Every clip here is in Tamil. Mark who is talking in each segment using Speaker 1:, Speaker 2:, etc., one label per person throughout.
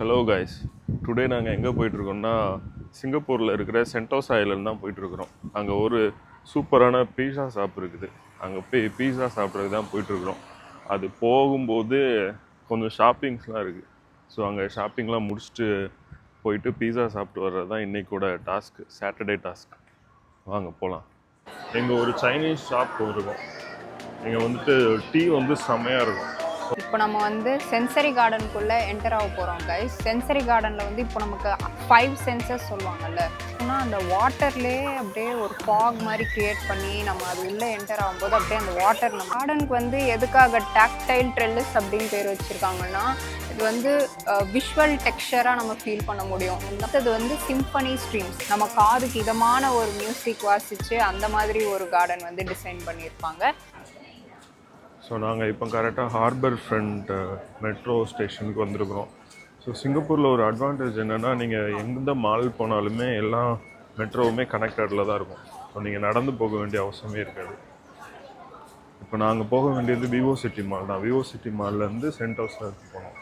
Speaker 1: ஹலோ கைஸ் டுடே நாங்கள் எங்கே போயிட்டுருக்கோம்னா சிங்கப்பூரில் இருக்கிற சென்டோஸ் ஐலண்ட் தான் போயிட்டுருக்குறோம். அங்கே ஒரு சூப்பரான பீஸா ஷாப் இருக்குது. அங்கே போய் பீஸா சாப்பிட்றதுக்கு தான் போயிட்டுருக்குறோம். அது போகும்போது கொஞ்சம் ஷாப்பிங்ஸ்லாம் இருக்குது ஸோ அங்கே ஷாப்பிங்லாம் முடிச்சுட்டு போயிட்டு பீஸா சாப்பிட்டு வர்றது தான் இன்றைக்கூட டாஸ்க் சாட்டர்டே டாஸ்க் வாங்க போகலாம் எங்கள் ஒரு சைனீஸ் ஷாப் போயிருக்கோம். இங்கே வந்துட்டு டீ வந்து செம்மையாக இருக்கும்.
Speaker 2: இப்போ நம்ம வந்து சென்சரி கார்டனுக்குள்ளே என்டர் ஆக போகிறோம் கைஸ் சென்சரி கார்டனில் வந்து இப்போ நமக்கு ஃபைவ் சென்சஸ் சொல்லுவாங்கல்ல. ஆனால் அந்த வாட்டர்லேயே அப்படியே ஒரு ஃபாக் மாதிரி க்ரியேட் பண்ணி நம்ம அது உள்ளே என்டர் ஆகும்போது அப்படியே அந்த வாட்டர் நம்ம கார்டனுக்கு வந்து எதுக்காக டாக்டைல் ட்ரெல்லிஸ் அப்படின்னு பேர் வச்சுருக்காங்கன்னா இது வந்து விஷுவல் டெக்ஸ்சராக நம்ம ஃபீல் பண்ண முடியும். அடுத்தது வந்து சிம்பனி ஸ்ட்ரீம்ஸ் நம்ம காதுக்கு இதமான ஒரு மியூசிக் வாசித்து அந்த மாதிரி ஒரு கார்டன் வந்து டிசைன் பண்ணியிருப்பாங்க.
Speaker 1: ஸோ நாங்கள் இப்போ கரெக்டாக ஹார்பர் ஃப்ரண்ட் மெட்ரோ ஸ்டேஷனுக்கு வந்திருக்கிறோம். ஸோ சிங்கப்பூரில் ஒரு அட்வான்டேஜ் என்னென்னா நீங்கள் எந்த மால் போனாலுமே எல்லா மெட்ரோவுமே கனெக்டடில் தான் இருக்கும். ஸோ நீங்கள் நடந்து போக வேண்டிய அவசியமே இருக்காது. இப்போ நாங்கள் போக வேண்டியது விவோ சிட்டி மால் தான். விவோ சிட்டி மால்லேருந்து சென்ட் ஹவுஸில் போனோம்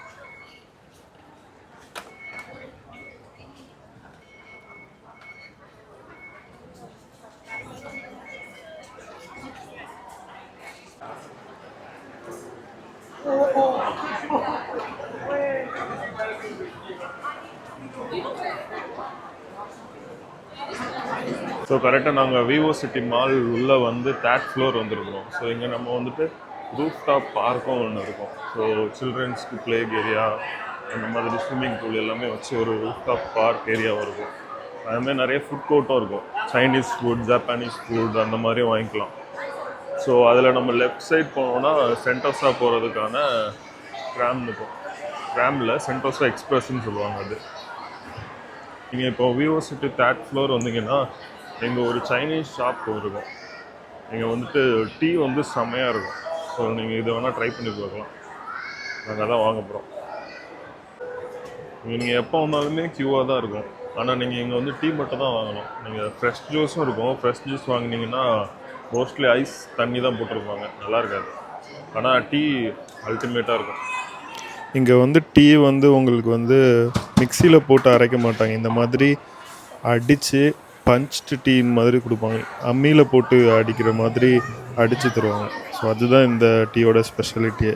Speaker 1: ஸோ கரெக்டாக நாங்கள் விவோ சிட்டி மால் உள்ளே வந்து தேர்ட் ஃப்ளோர் வந்திருக்கிறோம். ஸோ இங்கே நம்ம வந்துட்டு ரூஃப் டாப் பார்க்கும் ஒன்று இருக்கும். ஸோ சில்ட்ரன்ஸ்க்கு ப்ளே ஏரியா அந்த மாதிரி ஸ்விம்மிங் பூல் எல்லாமே வச்சு ஒரு ரூஃப் டாப் பார்க் ஏரியாவும் இருக்கும் அதுமாதிரி நிறைய ஃபுட் கோர்ட்டும் இருக்கும். சைனீஸ் ஃபுட் ஜப்பானீஸ் ஃபுட் அந்த மாதிரியும் வாங்கிக்கலாம். ஸோ அதில் நம்ம லெஃப்ட் சைட் போனோம்னா சென்டோஸா போகிறதுக்கான ட்ராம் இருக்கும். ட்ராமில் சென்டோஸா எக்ஸ்பிரஸ்ன்னு சொல்லுவாங்க அது. நீங்கள் இப்போ விவோ சிட்டி தேர்ட் ஃப்ளோர் வந்தீங்கன்னா எங்கள் ஒரு சைனீஸ் ஷாப் போயிருக்கோம் இங்கே வந்துட்டு டீ வந்து செம்மையாக இருக்கும். ஸோ நீங்கள் இதை வேணால் ட்ரை பண்ணி பார்க்கலாம். நாங்கள் தான் வாங்க போகிறோம் நீங்கள் எப்போ வந்தாலுமே க்யூவாக தான் இருக்கும். ஆனால் நீங்கள் இங்கே வந்து டீ மட்டும் தான் வாங்கணும். நீங்கள் ஃப்ரெஷ் ஜூஸும் இருக்கும். ஃப்ரெஷ் ஜூஸ் வாங்கினீங்கன்னா மோஸ்ட்லி ஐஸ் தண்ணி தான் போட்டிருப்பாங்க. நல்லா இருக்காது. ஆனால் டீ அல்டிமேட்டாக இருக்கும். இங்கே வந்து டீ வந்து உங்களுக்கு வந்து மிக்சியில் போட்டு அரைக்க மாட்டாங்க. இந்த மாதிரி அடித்து பஞ்ச்டு டீம் மாதிரி கொடுப்பாங்க. அம்மியில் போட்டு அடிக்கிற மாதிரி அடித்து தருவாங்க. ஸோ அதுதான் இந்த டீயோட ஸ்பெஷலிட்டியே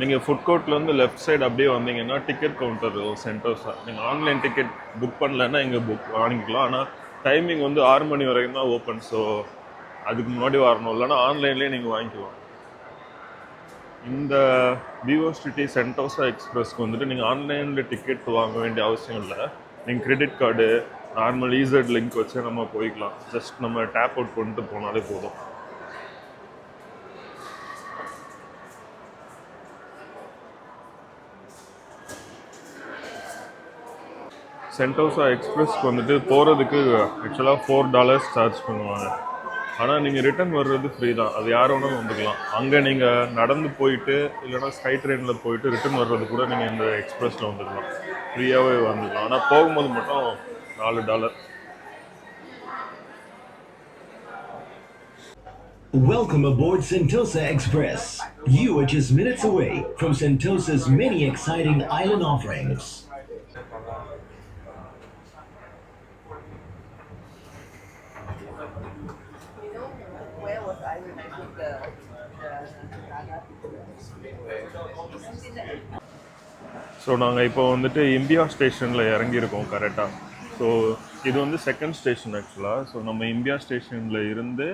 Speaker 1: நீங்கள் ஃபுட் கோர்ட்லேருந்து லெஃப்ட் சைடு அப்படியே வந்தீங்கன்னா டிக்கெட் கவுண்டர் சென்டர்ஸாக நீங்கள் ஆன்லைன் டிக்கெட் புக் பண்ணலன்னா இங்கே புக் வாங்கிக்கலாம். ஆனால் டைமிங் வந்து ஆறு மணி வரைக்கும் தான் ஓப்பன் ஸோ அதுக்கு முன்னாடி வரணும். இல்லைன்னா ஆன்லைன்லேயே நீங்கள் வாங்கிக்கலாம். இந்த விவோ சிட்டி சென்டோசா எக்ஸ்பிரஸ்க்கு வந்துட்டு நீங்கள் ஆன்லைனில் டிக்கெட் வாங்க வேண்டிய அவசியம் இல்லை. நீங்கள் credit card normal EZ link வச்சு நம்ம போய்க்கலாம். ஜஸ்ட் நம்ம டேப் அவுட் பண்ணிட்டு போனாலே போதும். சென்டோசா எக்ஸ்பிரஸ்க்கு வந்துட்டு போகிறதுக்கு ஆக்சுவலாக ஃபோர் டாலர்ஸ் சார்ஜ் பண்ணுவாங்க. ஆனால் நீங்கள் ரிட்டர்ன் வர்றது ஃப்ரீ தான். அது யார் வேணாலும் வந்துக்கலாம். அங்கே நீங்கள் நடந்து போயிட்டு இல்லைன்னா ஸ்கை ட்ரெயினில் போயிட்டு ரிட்டர்ன் வர்றது கூட நீங்கள் இந்த எக்ஸ்பிரஸில் வந்துக்கலாம். ஃப்ரீயாகவே வந்துக்கலாம். ஆனால் போகும்போது மட்டும் நாலு dollar
Speaker 3: Welcome aboard Sentosa Express. You are just minutes away from Sentosa's many exciting island offerings.
Speaker 1: So நாங்கள் இப்போ வந்துட்டு இந்தியா ஸ்டேஷனில் இறங்கியிருக்கோம் கரெக்டாக ஸோ இது வந்து செகண்ட் ஸ்டேஷன் ஆக்சுவலாக ஸோ நம்ம இந்தியா ஸ்டேஷனில் இருந்து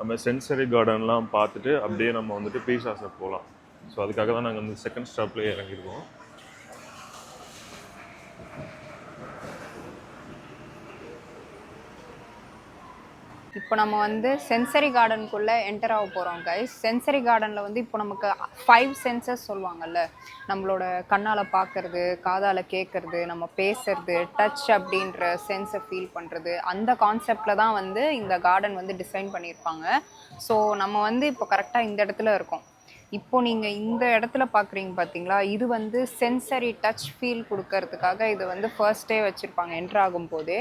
Speaker 1: நம்ம சென்சரி கார்டன்லாம் பார்த்துட்டு அப்படியே நம்ம வந்துட்டு பீஸாஸை போகலாம். ஸோ அதுக்காக தான் நாங்கள் வந்து செகண்ட் ஸ்டாப்லேயே இறங்கியிருக்கோம்.
Speaker 2: இப்போ நம்ம வந்து சென்சரி கார்டனுக்குள்ளே என்டர் ஆக போகிறோம் கைஸ் சென்சரி கார்டனில் வந்து இப்போ நமக்கு ஃபைவ் சென்சஸ் சொல்லுவாங்கல்ல. நம்மளோட கண்ணால் பார்க்கறது காதால் கேட்குறது நம்ம பேசுறது டச் அப்படின்ற சென்ஸை ஃபீல் பண்ணுறது அந்த கான்செப்டில் தான் வந்து இந்த கார்டன் வந்து டிசைன் பண்ணியிருப்பாங்க. ஸோ நம்ம வந்து இப்போ கரெக்டாக இந்த இடத்துல இருக்கோம். இப்போ நீங்கள் இந்த இடத்துல பார்க்குறீங்க பார்த்தீங்களா இது வந்து சென்சரி டச் ஃபீல் கொடுக்கறதுக்காக இது வந்து ஃபர்ஸ்டே வச்சுருப்பாங்க என்ட்ரு ஆகும் போதே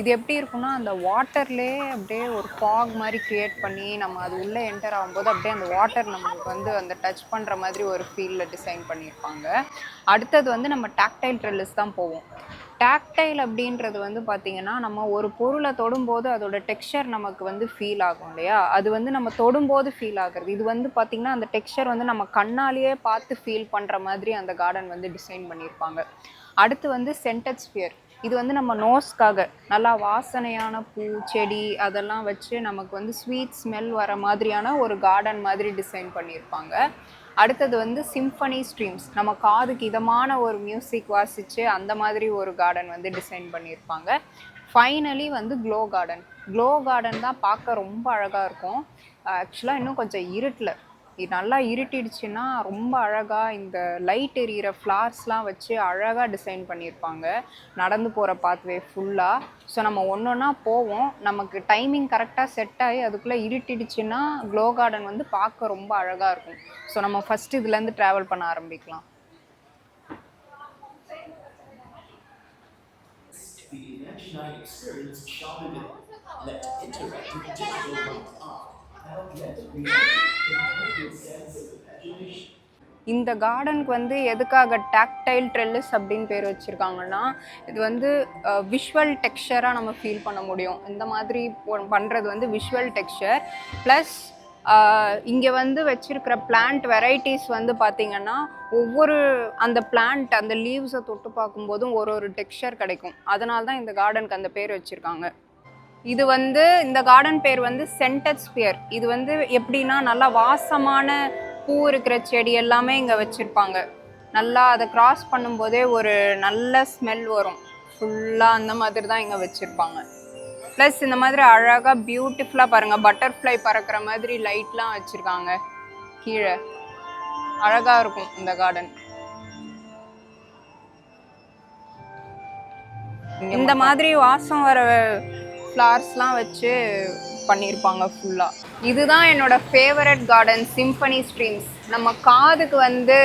Speaker 2: இது எப்படி இருக்கும்னா அந்த வாட்டர்லேயே அப்படியே ஒரு ஃபாக் மாதிரி க்ரியேட் பண்ணி நம்ம அது உள்ளே என்டர் ஆகும்போது அப்படியே அந்த வாட்டர் நம்மளுக்கு வந்து அந்த டச் பண்ணுற மாதிரி ஒரு ஃபீலில் டிசைன் பண்ணியிருப்பாங்க. அடுத்தது வந்து நம்ம டாக்டைல் ட்ரெல்லிஸ் தான் போவோம். டாக்டைல் அப்படின்றது வந்து பார்த்தீங்கன்னா நம்ம ஒரு பொருளை தொடும்போது அதோட டெக்ஸ்சர் நமக்கு வந்து ஃபீல் ஆகும் இல்லையா? அது வந்து நம்ம தொடும்போது ஃபீல் ஆகுறது. இது வந்து பார்த்தீங்கன்னா அந்த டெக்ஸ்சர் வந்து நம்ம கண்ணாலேயே பார்த்து ஃபீல் பண்ணுற மாதிரி அந்த கார்டன் வந்து டிசைன் பண்ணியிருப்பாங்க. அடுத்து வந்து சென்டட் ஸ்பியர் இது வந்து நம்ம நோஸ்க்காக நல்லா வாசனையான பூ செடி அதெல்லாம் வச்சு நமக்கு வந்து ஸ்வீட் ஸ்மெல் வர மாதிரியான ஒரு கார்டன் மாதிரி டிசைன் பண்ணியிருப்பாங்க. அடுத்தது வந்து சிம்ஃபனி ஸ்ட்ரீம்ஸ் நம்ம காதுக்கு இதமான ஒரு மியூசிக் வாசித்து அந்த மாதிரி ஒரு கார்டன் வந்து டிசைன் பண்ணியிருப்பாங்க. ஃபைனலி வந்து க்ளோ கார்டன் க்ளோ கார்டன் தான் பார்க்க ரொம்ப அழகாக இருக்கும். ஆக்சுவலாக இன்னும் கொஞ்சம் இருட்டில். இது நல்லா இருட்டிடுச்சுன்னா ரொம்ப அழகாக இந்த லைட் எரியிற ஃப்ளார்ஸ்லாம் வச்சு அழகாக டிசைன் பண்ணியிருப்பாங்க. நடந்து போகிற பாத்வே ஃபுல்லாக ஸோ நம்ம ஒன்று ஒன்றா போவோம். நமக்கு டைமிங் கரெக்டாக செட் ஆகி அதுக்குள்ளே இருட்டிடுச்சுன்னா க்ளோ கார்டன் வந்து பார்க்க ரொம்ப அழகாக இருக்கும். ஸோ நம்ம ஃபஸ்ட்டு இதுலேருந்து ட்ராவல் பண்ண ஆரம்பிக்கலாம். இந்த கார்டனுக்கு வந்து எதுக்காக டாக்டைல் ட்ரெல்லிஸ் அப்படின்னு பேர் வச்சுருக்காங்கன்னா இது வந்து விஷுவல் டெக்ஸ்டராக நம்ம ஃபீல் பண்ண முடியும். இந்த மாதிரி பண்ணுறது வந்து விஷுவல் டெக்ஸ்டர் ப்ளஸ் இங்கே வந்து வச்சுருக்கிற பிளான்ட் வெரைட்டிஸ் வந்து பார்த்திங்கன்னா ஒவ்வொரு அந்த பிளான்ட் அந்த லீவ்ஸை தொட்டு பார்க்கும்போதும் ஒரு ஒரு டெக்ஸ்சர் கிடைக்கும். அதனால தான் இந்த கார்டனுக்கு அந்த பேர் வச்சுருக்காங்க. இது வந்து இந்த கார்டன் பேர் வந்து சென்டட் ஸ்பியர் இது வந்து எப்படின்னா நல்லா வாசமான பூ இருக்கிற செடி எல்லாமே இங்கே வச்சுருப்பாங்க. நல்லா அதை கிராஸ் பண்ணும்போதே ஒரு நல்ல ஸ்மெல் வரும். ஃபுல்லாக அந்த மாதிரி தான் இங்கே வச்சுருப்பாங்க. ப்ளஸ் இந்த மாதிரி அழகாக பியூட்டிஃபுல்லாக பாருங்கள் பட்டர்ஃப்ளை பறக்கிற மாதிரி லைட்லாம் வச்சுருக்காங்க. கீழே. அழகாக இருக்கும் இந்த கார்டன் இந்த மாதிரி வாசம் வர ஃப்ளார்ஸ்லாம் வச்சு பண்ணியிருப்பாங்க ஃபுல்லாக இதுதான் என்னோட ஃபேவரட் கார்டன் சிம்பனி ஸ்ட்ரீம்ஸ் நம்ம காதுக்கு வந்து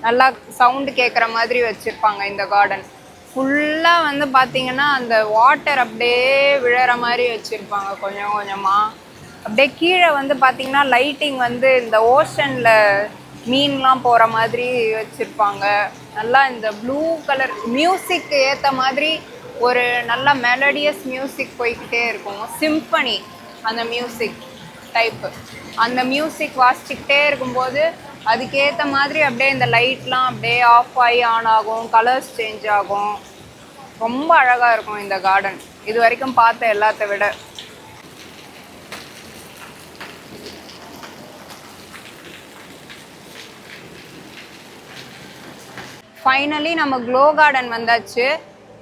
Speaker 2: நல்லா சவுண்டு கேட்குற மாதிரி வச்சுருப்பாங்க இந்த கார்டன் ஃபுல்லாக வந்து பார்த்தீங்கன்னா அந்த வாட்டர் அப்படியே விழற மாதிரி வச்சுருப்பாங்க கொஞ்சம் கொஞ்சமாக அப்படியே கீழே வந்து பார்த்தீங்கன்னா லைட்டிங் வந்து இந்த ஓஷனில் மீன்லாம் போகிற மாதிரி வச்சுருப்பாங்க. நல்லா இந்த ப்ளூ கலர் மியூசிக்கு ஏற்ற மாதிரி ஒரு நல்ல மெலடியஸ் மியூசிக் போய்க்கிட்டே இருக்கும். சிம்பனி அந்த மியூசிக் டைப்பு அந்த மியூசிக் வாசிச்சுக்கிட்டே இருக்கும்போது அதுக்கேற்ற மாதிரி அப்படியே இந்த லைட்லாம் அப்படியே ஆஃப் ஆகி ஆன் ஆகும் கலர்ஸ் சேஞ்ச் ஆகும். ரொம்ப அழகாக இருக்கும் இந்த கார்டன் இது வரைக்கும் பார்த்த எல்லாத்த விட. ஃபைனலி நம்ம க்ளோ கார்டன் வந்தாச்சு.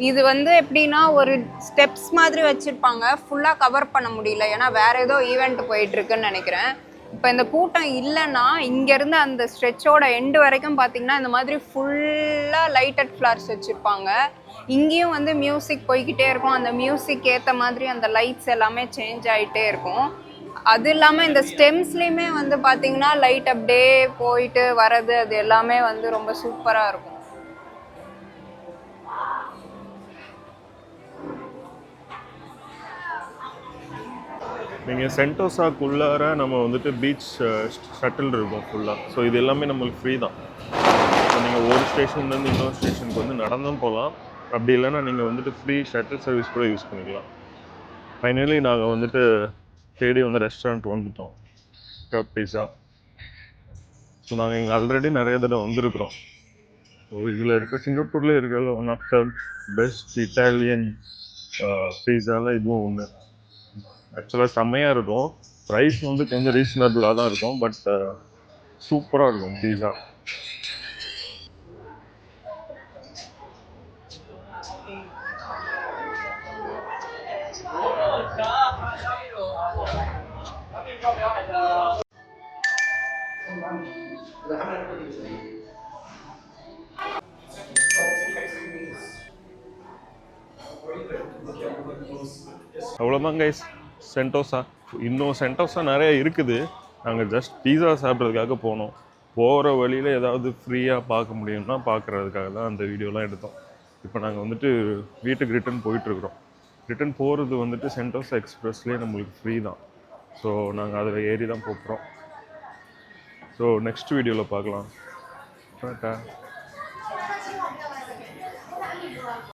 Speaker 2: இது வந்து எப்படின்னா ஒரு ஸ்டெப்ஸ் மாதிரி வச்சுருப்பாங்க. ஃபுல்லாக கவர் பண்ண முடியல. ஏன்னா வேற ஏதோ ஈவெண்ட் போயிட்டுருக்குன்னு நினைக்கிறேன். இப்போ இந்த கூட்டம் இல்லைன்னா இங்கேருந்து அந்த ஸ்ட்ரெச்சோட எண்டு வரைக்கும் பார்த்தீங்கன்னா இந்த மாதிரி ஃபுல்லாக லைட்டட் ஃப்ளார்ஸ் வச்சுருப்பாங்க. இங்கேயும் வந்து மியூசிக் போய்கிட்டே இருக்கும். அந்த மியூசிக் ஏற்ற மாதிரி அந்த லைட்ஸ் எல்லாமே சேஞ்ச் ஆகிட்டே இருக்கும். அது இல்லாமல் இந்த ஸ்டெம்ஸ்லேயுமே வந்து பார்த்தீங்கன்னா லைட் அப்படியே போயிட்டு வர்றது அது எல்லாமே வந்து ரொம்ப சூப்பராக இருக்கும்.
Speaker 1: நீங்கள் சென்டோசாக்குள்ளார நம்ம வந்துட்டு பீச் ஷட்டில் இருக்கும் ஃபுல்லாக ஸோ இது எல்லாமே நம்மளுக்கு ஃப்ரீ தான். ஸோ நீங்கள் ஒரு ஸ்டேஷன்லேருந்து இன்னொரு ஸ்டேஷனுக்கு வந்து நடந்தும் போகலாம். அப்படி இல்லைன்னா நீங்கள் வந்துட்டு ஃப்ரீ ஷட்டில் சர்வீஸ் கூட யூஸ் பண்ணிக்கலாம். ஃபைனலி நாங்கள் வந்துட்டு தேடி வந்து ரெஸ்டாரண்ட் வந்துட்டோம் கப் பீஸா ஸோ நாங்கள் இங்கே ஆல்ரெடி நிறைய தடவை வந்திருக்கிறோம். ஸோ இதில் இருக்க சிங்கப்பூர்லேயே இருக்கிற one of the best Italian பீஸாவில் இதுவும் ஒன்று ஆக்சுவலாக செம்மையாக இருக்கும். ப்ரைஸ் வந்து கொஞ்சம் ரீசனபிளாக தான் இருக்கும் பட் சூப்பராக uh, இருக்கும் பீஸா அவ்வளோதான் கைஸ் சென்டோசா இன்னும் சென்டோசா நிறைய இருக்குது. நாங்கள் ஜஸ்ட் பீஸா சாப்பிட்றதுக்காக போனோம். போகிற வழியில் ஏதாவது ஃப்ரீயாக பார்க்க முடியும்னா பார்க்குறதுக்காக தான் அந்த வீடியோலாம் எடுத்தோம். இப்போ நாங்கள் வந்துட்டு வீட்டுக்கு ரிட்டன் போயிட்டுருக்குறோம் ரிட்டர்ன் போகிறது வந்துட்டு சென்டோஸ் எக்ஸ்பிரஸ்லேயே நம்மளுக்கு ஃப்ரீ தான். ஸோ நாங்கள் அதில் ஏறி தான் போகிறோம் ஸோ நெக்ஸ்ட் வீடியோவில் பார்க்கலாம். டாட்டா